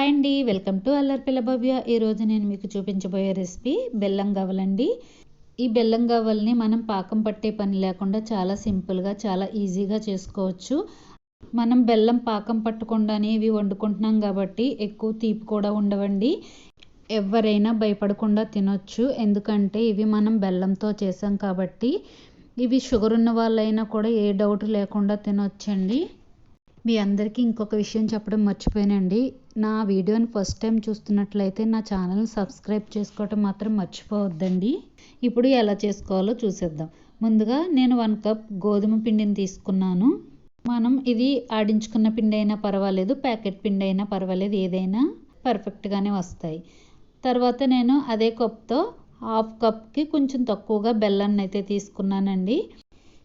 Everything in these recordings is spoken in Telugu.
హాయ్ అండి వెల్కమ్ టు అల్లర్ పిల్లభవ్య ఈరోజు నేను మీకు చూపించబోయే రెసిపీ బెల్లం గవ్వలండి ఈ బెల్లం గవ్వల్ని మనం పాకం పట్టే పని లేకుండా చాలా సింపుల్గా చాలా ఈజీగా చేసుకోవచ్చు. మనం బెల్లం పాకం పట్టకుండానే ఇవి వండుకుంటున్నాం కాబట్టి ఎక్కువ తీపి కూడా ఉండవండి. ఎవరైనా భయపడకుండా తినొచ్చు. ఎందుకంటే ఇవి మనం బెల్లంతో చేసాం కాబట్టి ఇవి షుగర్ ఉన్న వాళ్ళైనా కూడా ఏ డౌట్ లేకుండా తినొచ్చండి. మీ అందరికీ ఇంకొక విషయం చెప్పడం మర్చిపోయానండి. నా వీడియోని ఫస్ట్ టైం చూస్తున్నట్లయితే నా ఛానల్ని సబ్స్క్రైబ్ చేసుకోవటం మాత్రం మర్చిపోవద్దండి. ఇప్పుడు ఎలా చేసుకోవాలో చూసేద్దాం. ముందుగా నేను వన్ కప్ గోధుమ పిండిని తీసుకున్నాను. మనం ఇది ఆడించుకున్న పిండి అయినా పర్వాలేదు ప్యాకెట్ పిండి అయినా పర్వాలేదు ఏదైనా పర్ఫెక్ట్గానే వస్తాయి. తర్వాత నేను అదే కప్తో హాఫ్ కప్కి కొంచెం తక్కువగా బెల్లాన్ని అయితే తీసుకున్నానండి.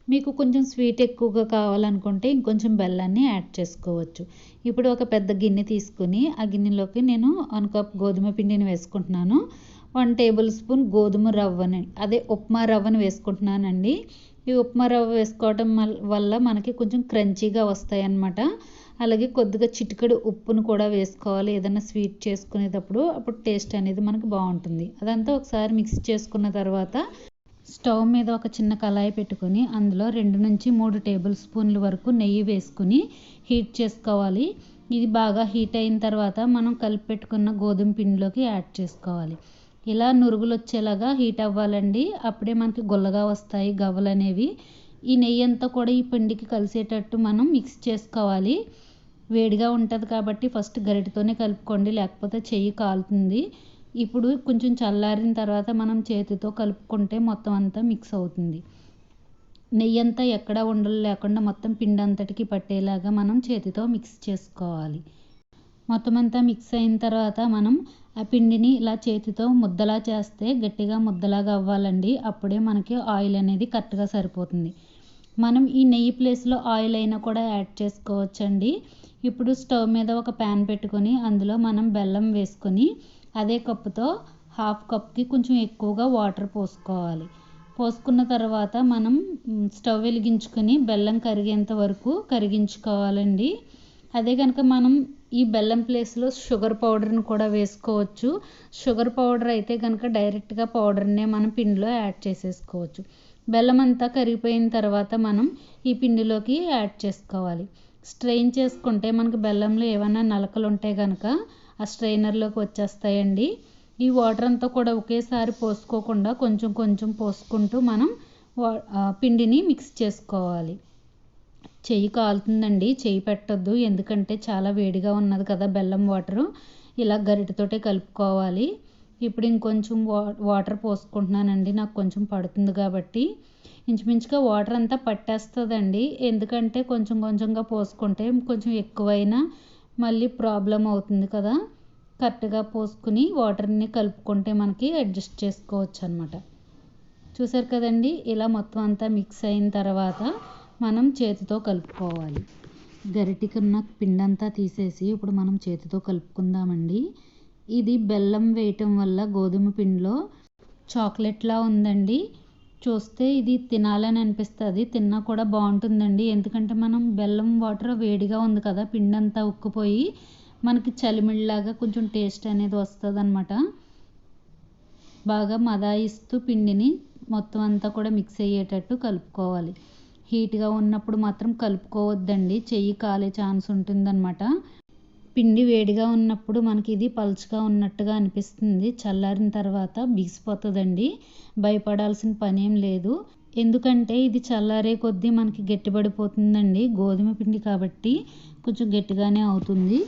మీకు కొంచెం స్వీట్ ఎక్కువగా కావాలనుకుంటే ఇంకొంచెం బెల్లాన్ని యాడ్ చేసుకోవచ్చు. ఇప్పుడు ఒక పెద్ద గిన్నె తీసుకుని ఆ గిన్నెలోకి నేను వన్ కప్ గోధుమ పిండిని వేసుకుంటున్నాను. వన్ టేబుల్ స్పూన్ గోధుమ రవ్వని అదే ఉప్మా రవ్వని వేసుకుంటున్నానండి. ఈ ఉప్మా రవ్వ వేసుకోవడం వల్ల మనకి కొంచెం క్రంచీగా వస్తాయన్నమాట. అలాగే కొద్దిగా చిటికెడు ఉప్పును కూడా వేసుకోవాలి. ఏదైనా స్వీట్ చేసుకునేటప్పుడు అప్పుడు టేస్ట్ అనేది మనకు బాగుంటుంది. అదంతా ఒకసారి మిక్స్ చేసుకున్న తర్వాత స్టవ్ మీద ఒక చిన్న కళాయి పెట్టుకొని అందులో రెండు నుంచి మూడు టేబుల్ స్పూన్ల వరకు నెయ్యి వేసుకుని హీట్ చేసుకోవాలి. ఇది బాగా హీట్ అయిన తర్వాత మనం కలిపి పెట్టుకున్న గోధుమ పిండిలోకి యాడ్ చేసుకోవాలి. ఇలా నురుగులు వచ్చేలాగా హీట్ అవ్వాలండి. అప్పుడే మనకి గుల్లగా వస్తాయి గవ్వలు అనేవి. ఈ నెయ్యి అంతా కూడా ఈ పిండికి కలిసేటట్టు మనం మిక్స్ చేసుకోవాలి. వేడిగా ఉంటుంది కాబట్టి ఫస్ట్ గరిటతోనే కలుపుకోండి లేకపోతే చెయ్యి కాలుతుంది. ఇప్పుడు కొంచెం చల్లారిన తర్వాత మనం చేతితో కలుపుకుంటే మొత్తం అంతా మిక్స్ అవుతుంది. నెయ్యి అంతా ఎక్కడ ఉండలు లేకుండా మొత్తం పిండి అంతటికి పట్టేలాగా మనం చేతితో మిక్స్ చేసుకోవాలి. మొత్తం అంతా మిక్స్ అయిన తర్వాత మనం ఆ పిండిని ఇలా చేతితో ముద్దలా చేస్తే గట్టిగా ముద్దలాగా అవ్వాలండి. అప్పుడే మనకి ఆయిల్ అనేది కరెక్ట్గా సరిపోతుంది. మనం ఈ నెయ్యి ప్లేస్లో ఆయిల్ అయినా కూడా యాడ్ చేసుకోవచ్చండి. ఇప్పుడు స్టవ్ మీద ఒక ప్యాన్ పెట్టుకొని అందులో మనం బెల్లం వేసుకొని అదే కప్పుతో హాఫ్ కప్కి కొంచెం ఎక్కువగా వాటర్ పోసుకోవాలి. పోసుకున్న తర్వాత మనం స్టవ్ వెలిగించుకొని బెల్లం కరిగేంత వరకు కరిగించుకోవాలండి. అదే కనుక మనం ఈ బెల్లం ప్లేస్లో షుగర్ పౌడర్ని కూడా వేసుకోవచ్చు. షుగర్ పౌడర్ అయితే కనుక డైరెక్ట్గా పౌడర్నే మనం పిండిలో యాడ్ చేసేసుకోవచ్చు. బెల్లం అంతా కరిగిపోయిన తర్వాత మనం ఈ పిండిలోకి యాడ్ చేసుకోవాలి. స్ట్రెయిన్ చేసుకుంటే మనకు బెల్లంలో ఏమైనా నలకలు ఉంటే కనుక ఆ స్ట్రైనర్లోకి వచ్చేస్తాయండి. ఈ వాటర్ అంతా కూడా ఒకేసారి పోసుకోకుండా కొంచెం కొంచెం పోసుకుంటూ మనం పిండిని మిక్స్ చేసుకోవాలి. చెయ్యి కాలుతుందండి చెయ్యి పెట్టద్దు. ఎందుకంటే చాలా వేడిగా ఉన్నది కదా బెల్లం వాటరు. ఇలా గరిటతోటే కలుపుకోవాలి. ఇప్పుడు ఇంకొంచెం వా వాటర్ పోసుకుంటున్నానండి. నాకు కొంచెం పడుతుంది కాబట్టి. ఇంచుమించుగా వాటర్ అంతా పట్టేస్తుందండి. ఎందుకంటే కొంచెం కొంచెంగా పోసుకుంటే కొంచెం ఎక్కువైనా మళ్ళీ ప్రాబ్లం అవుతుంది కదా. కరెక్ట్గా పోసుకుని వాటర్ని కలుపుకుంటే మనకి అడ్జస్ట్ చేసుకోవచ్చు అనమాట చూసారు కదండి ఇలా మొత్తం అంతా మిక్స్ అయిన తర్వాత మనం చేతితో కలుపుకోవాలి. గరిటికున్న పిండంతా తీసేసి ఇప్పుడు మనం చేతితో కలుపుకుందామండి. ఇది బెల్లం వేయటం వల్ల గోధుమ పిండిలో చాక్లెట్లా ఉందండి. చూస్తే ఇది తినాలని అనిపిస్తుంది. తిన్నా కూడా బాగుంటుందండి. ఎందుకంటే మనం బెల్లం వాటర్ వేడిగా ఉంది కదా పిండి అంతా ఉక్కుపోయి మనకి చలిమిళ్ళలాగా కొంచెం టేస్ట్ అనేది వస్తుంది అనమాట బాగా మదాయిస్తూ పిండిని మొత్తం అంతా కూడా మిక్స్ అయ్యేటట్టు కలుపుకోవాలి. హీట్గా ఉన్నప్పుడు మాత్రం కలుపుకోవద్దండి. చెయ్యి కాలే ఛాన్స్ ఉంటుందన్నమాట. పిండి వేడిగా ఉన్నప్పుడు మనకి ఇది పలుచగా ఉన్నట్టుగా అనిపిస్తుంది. చల్లారిన తర్వాత బిగిసిపోతుందండి. భయపడాల్సిన పనేం లేదు. ఎందుకంటే ఇది చల్లారే కొద్దీ మనకి గట్టిపడిపోతుందండి. గోధుమ పిండి కాబట్టి కొంచెం గట్టిగానే అవుతుంది.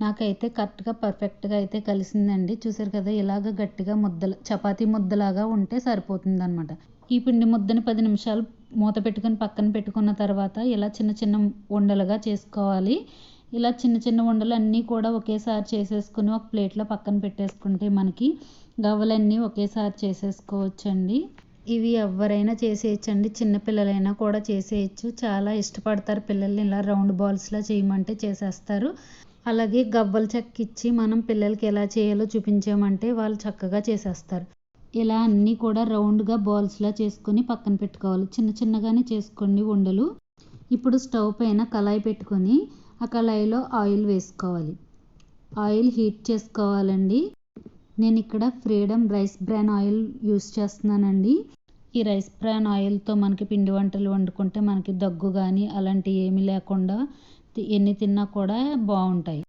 నాకైతే కరెక్ట్గా పర్ఫెక్ట్గా అయితే కలిసిందండి. చూసారు కదా ఇలాగ గట్టిగా ముద్దల చపాతీ ముద్దలాగా ఉంటే సరిపోతుంది అనమాట ఈ పిండి ముద్దని పది నిమిషాలు మూత పెట్టుకొని పక్కన పెట్టుకున్న తర్వాత ఇలా చిన్న చిన్న ఉండలుగా చేసుకోవాలి. ఇలా చిన్న చిన్న ఉండలు అన్నీ కూడా ఒకేసారి చేసేసుకుని ఒక ప్లేట్లో పక్కన పెట్టేసుకుంటే మనకి గవ్వలన్నీ ఒకేసారి చేసేసుకోవచ్చండి. ఇవి ఎవరైనా చేసేయచ్చండి. చిన్నపిల్లలైనా కూడా చేసేయచ్చు. చాలా ఇష్టపడతారు పిల్లల్ని. ఇలా రౌండ్ బాల్స్లా చేయమంటే చేసేస్తారు. అలాగే గవ్వలు చెక్కిచ్చి మనం పిల్లలకి ఎలా చేయాలో చూపించామంటే వాళ్ళు చక్కగా చేసేస్తారు. ఇలా అన్నీ కూడా రౌండ్గా బాల్స్లా చేసుకొని పక్కన పెట్టుకోవాలి. చిన్న చిన్నగానే చేసుకోండి ఉండలు. ఇప్పుడు స్టవ్ పైన కళాయి పెట్టుకొని ఆ కళాయిలో ఆయిల్ వేసుకోవాలి. ఆయిల్ హీట్ చేసుకోవాలండి. నేను ఇక్కడ freedom rice bran oil use చేస్తున్నానండి. ఈ రైస్ బ్రాన్ ఆయిల్తో మనకి పిండి వంటలు వండుకుంటే మనకి దగ్గు కానీ అలాంటివి ఏమీ లేకుండా ఎన్ని తిన్నా కూడా బాగుంటాయి.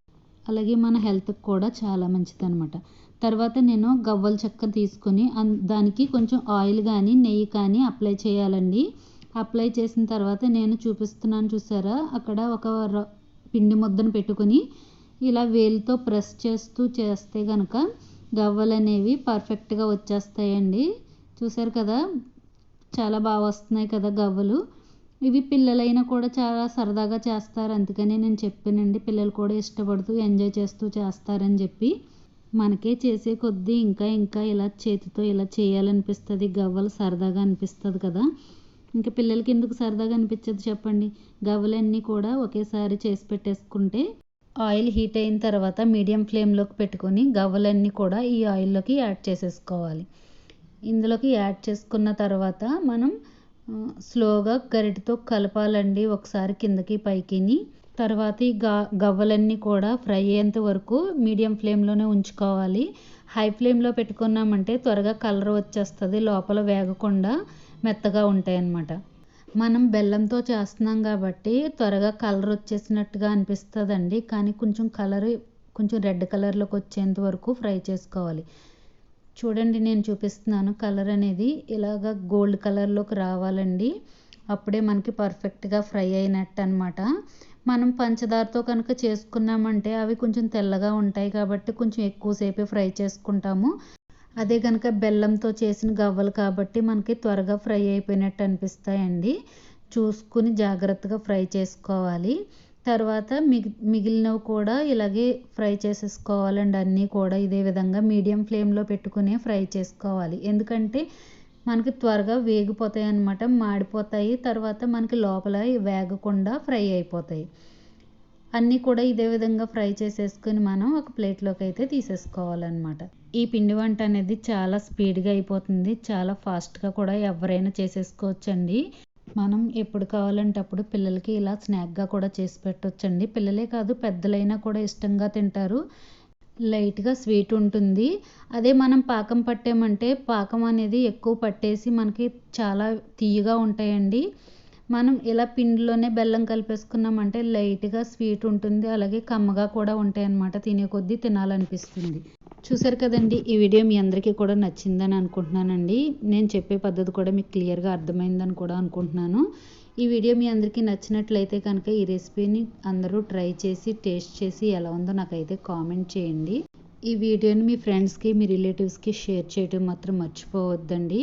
అలాగే మన హెల్త్కి కూడా చాలా మంచిది అనమాట తర్వాత నేను గవ్వల చెక్క తీసుకొని దానికి కొంచెం ఆయిల్ కానీ నెయ్యి కానీ అప్లై చేయాలండి. అప్లై చేసిన తర్వాత నేను చూపిస్తున్నాను చూసారా? అక్కడ ఒక పిండి ముద్దను పెట్టుకొని ఇలా వేలుతో ప్రెస్ చేస్తూ చేస్తే కనుక గవ్వలు అనేవి పర్ఫెక్ట్గా వచ్చేస్తాయండి. చూసారు కదా? చాలా బాగా వస్తున్నాయి కదా గవ్వలు. ఇవి పిల్లలైనా కూడా చాలా సరదాగా చేస్తారు. అందుకని నేను చెప్పానండి పిల్లలు కూడా ఇష్టపడుతూ ఎంజాయ్ చేస్తూ చేస్తారని చెప్పి. మనకే చేసే కొద్దీ ఇంకా ఇంకా ఇలా చేతితో ఇలా చేయాలనిపిస్తుంది. గవ్వలు సరదాగా అనిపిస్తుంది కదా? ఇంకా పిల్లలకి ఎందుకు సరదాగా అనిపించదు చెప్పండి? గవ్వలన్నీ కూడా ఒకేసారి చేసి పెట్టేసుకుంటే ఆయిల్ హీట్ అయిన తర్వాత మీడియం ఫ్లేమ్లోకి పెట్టుకొని గవ్వలన్నీ కూడా ఈ ఆయిల్లోకి యాడ్ చేసేసుకోవాలి. ఇందులోకి యాడ్ చేసుకున్న తర్వాత మనం స్లోగా గరిటతో కలపాలండి ఒకసారి కిందకి పైకిని. తర్వాత ఈ గవ్వలన్నీ కూడా ఫ్రై అయ్యేంత వరకు మీడియం ఫ్లేమ్లోనే ఉంచుకోవాలి. హై ఫ్లేమ్లో పెట్టుకున్నామంటే త్వరగా కలర్ వచ్చేస్తుంది లోపల వేగకుండా మెత్తగా ఉంటాయి అన్నమాట మనం బెల్లంతో చేస్తున్నాం కాబట్టి త్వరగా కలర్ వచ్చేసినట్టుగా అనిపిస్తుందండి. కానీ కొంచెం కలర్ కొంచెం రెడ్ కలర్లోకి వచ్చేంత వరకు ఫ్రై చేసుకోవాలి. చూడండి నేను చూపిస్తున్నాను కలర్ అనేది. ఇలాగ గోల్డ్ కలర్లోకి రావాలండి. అప్పుడే మనకి పర్ఫెక్ట్గా ఫ్రై అయినట్టు అనమాట మనం పంచదారతో కనుక చేసుకున్నామంటే అవి కొంచెం తెల్లగా ఉంటాయి కాబట్టి కొంచెం ఎక్కువసేపే ఫ్రై చేసుకుంటాము. అదే కనుక బెల్లంతో చేసిన గవ్వలు కాబట్టి మనకి త్వరగా ఫ్రై అయిపోయినట్టు అనిపిస్తాయండి. చూసుకుని జాగ్రత్తగా ఫ్రై చేసుకోవాలి. తర్వాత మిగి మిగిలినవి కూడా ఇలాగే ఫ్రై చేసేసుకోవాలండి. అన్నీ కూడా ఇదే విధంగా మీడియం ఫ్లేమ్లో పెట్టుకునే ఫ్రై చేసుకోవాలి. ఎందుకంటే మనకి త్వరగా వేగిపోతాయి అన్నమాట మాడిపోతాయి. తర్వాత మనకి లోపల వేగకుండా ఫ్రై అయిపోతాయి. అన్నీ కూడా ఇదే విధంగా ఫ్రై చేసేసుకొని మనం ఒక ప్లేట్లోకి అయితే తీసేసుకోవాలన్నమాట. ఈ పిండి వంట అనేది చాలా స్పీడ్గా అయిపోతుంది. చాలా ఫాస్ట్గా కూడా ఎవరైనా చేసేసుకోవచ్చండి. మనం ఎప్పుడు కావాలంటే అప్పుడు పిల్లలకి ఇలా స్నాక్గా కూడా చేసి పెట్టవచ్చండి పిల్లలే కాదు పెద్దలైనా కూడా ఇష్టంగా తింటారు. లైట్గా స్వీట్ ఉంటుంది. అదే మనం పాకం పట్టామంటే పాకం అనేది ఎక్కువ పట్టేసి మనకి చాలా తీయగా ఉంటాయండి. మనం ఇలా పిండిలోనే బెల్లం కలిపేసుకున్నామంటే లైట్గా స్వీట్ ఉంటుంది అలాగే కమ్మగా కూడా ఉంటాయి అన్నమాట తినే కొద్దీ తినాలనిపిస్తుంది. చూసారు కదండి ఈ వీడియో మీ అందరికీ కూడా నచ్చిందని అనుకుంటున్నానండి. నేను చెప్పే పద్ధతి కూడా మీకు క్లియర్గా అర్థమైందని కూడా అనుకుంటున్నాను. ఈ వీడియో మీ అందరికీ నచ్చినట్లయితే కనుక ఈ రెసిపీని అందరూ ట్రై చేసి టేస్ట్ చేసి ఎలా ఉందో నాకైతే కామెంట్ చేయండి. ఈ వీడియోని మీ ఫ్రెండ్స్కి మీ రిలేటివ్స్కి షేర్ చేయడం మాత్రం మర్చిపోవద్దండి.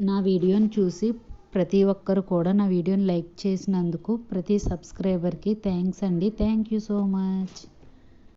నా వీడియోని చూసి ప్రతి ఒక్కరు కూడా నా వీడియోని లైక్ చేసినందుకు ప్రతి సబ్స్క్రైబర్కి థ్యాంక్స్ అండి. Thank you so much.